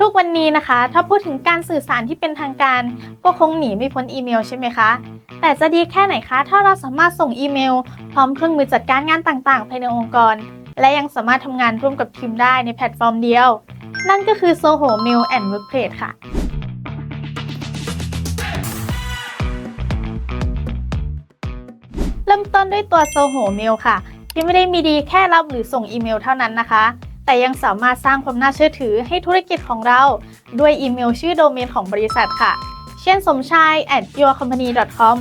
ทุกวันนี้นะคะ ถ้าพูดถึงการสื่อสารที่เป็นทางการ ก็คงหนีไม่พ้นอีเมลใช่ไหมคะ แต่จะดีแค่ไหนคะ ถ้าเราสามารถส่งอีเมล พร้อมเครื่องมือจัดการงานต่างๆ ภายในองค์กร และยังสามารถทำงานร่วมกับทีมได้ในแพลตฟอร์มเดียว นั่นก็คือ Soho Mail and Workplace ค่ะเริ่มต้นด้วยตัว Soho Mail ค่ะ ที่ไม่ได้มีดีแค่รับหรือส่งอีเมลเท่านั้นนะคะ แต่ยังสามารถสร้างความน่าเชื่อถือให้ธุรกิจของเรา ด้วยอีเมลชื่อโดเมนของบริษัทค่ะ เช่นสมชาย at yourcompany.com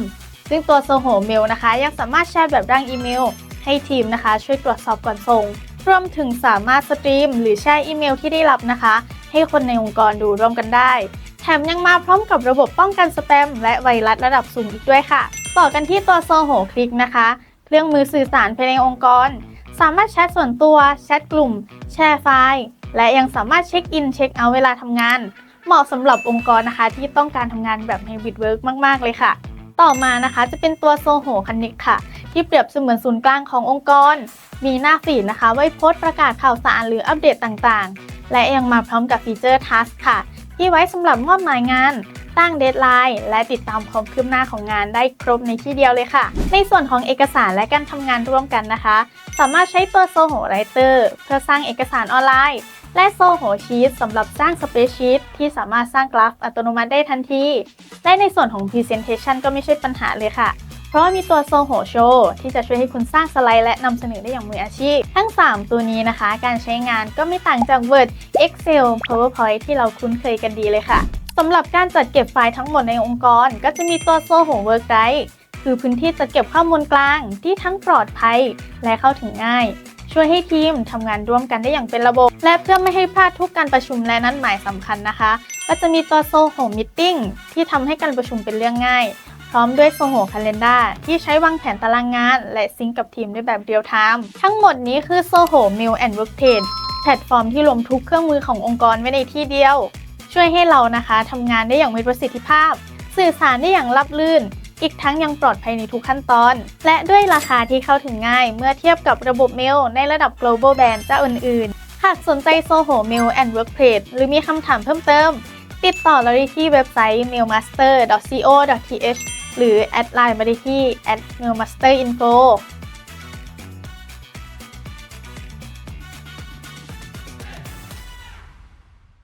ซึ่งตัว Soho Mail นะคะ ยังสามารถแชร์แบบร่างอีเมล ให้ทีมนะคะ ช่วยตรวจสอบก่อนส่งรวมถึงสามารถสตรีม หรือแชร์อีเมลที่ได้รับนะคะ ให้คนในองค์กรดูร่วมกันได้ แถมยังมาพร้อมกับระบบป้องกันสแปม และไวรัสระดับสูงอีกด้วยค่ะ ต่อกันที่ตัว Soho Click นะคะ เครื่องมือสื่อสารภายในองค์กร สามารถแชทส่วนตัว แชทกลุ่ม แชร์ไฟล์ และยังสามารถเช็คอินเช็คเอาท์เวลาทำงาน เหมาะสำหรับองค์กรนะคะ ที่ต้องการทำงานแบบไฮบริดเวิร์กมาก ๆ เลยค่ะ ต่อมานะคะจะเป็นตัว Soho Connect ค่ะ ที่เปรียบเสมือนศูนย์กลางขององค์กร มีหน้าฟีดนะคะ ไว้โพสต์ประกาศข่าวสารหรืออัปเดตต่างๆ และยังมาพร้อมกับฟีเจอร์ Task ค่ะ ที่ไว้สำหรับมอบหมายงาน ตั้งเดทไลน์และติดตามความคืบหน้าของงานได้ครบในที่เดียวเลยค่ะ ในส่วนของเอกสารและการทำงานร่วมกันนะคะ สามารถใช้ตัว Soho Writer เพื่อสร้างเอกสารออนไลน์ และ Soho Sheet สำหรับสร้าง Spreadsheet ที่สามารถสร้างกราฟอัตโนมัติได้ทันที และในส่วนของ Presentation ก็ไม่ใช่ปัญหาเลยค่ะเพราะว่ามีตัว Soho Show ที่จะช่วยให้คุณสร้างสไลด์และนำเสนอได้อย่างมืออาชีพ ทั้ง 3 ตัวนี้นะคะ การใช้งานก็ไม่ต่างจาก Word Excel PowerPoint ที่เราคุ้นเคยกันดีเลยค่ะ สำหรับการจัดเก็บไฟล์ทั้งหมดในองค์กร ก็จะมีตัว Soho Work Drive คือพื้นที่จัดเก็บข้อมูลกลางที่ทั้งปลอดภัยและเข้าถึงง่าย ช่วยให้ทีมทำงานร่วมกันได้อย่างเป็นระบบ และเพื่อไม่ให้พลาดทุกการประชุมและนัดหมายสำคัญนะคะ ก็จะมีตัว Soho Meeting ที่ทำให้การประชุมเป็นเรื่องง่าย พร้อมด้วย Soho Calendar ที่ใช้วางแผนตารางงาน และซิงกับทีมได้แบบเรียลไทม์ทั้งหมดนี้คือ Soho Mail and Workplace แพลตฟอร์มที่รวมทุกเครื่องมือขององค์กรไว้ในที่เดียว ช่วยให้เรานะคะทำงานได้อย่างมีประสิทธิภาพ สื่อสารได้อย่างราบรื่น อีกทั้งยังปลอดภัยในทุกขั้นตอน และด้วยราคาที่เข้าถึงง่าย เมื่อเทียบกับระบบเมลในระดับ global brand เจ้าอื่นๆ หากสนใจ Soho Mail and Workplace หรือมีคำถามเพิ่มเติม ติดต่อเราได้ที่เว็บไซต์ mailmaster.co.th หรือแอดไลน์มาได้ที่ @mailmasterinfo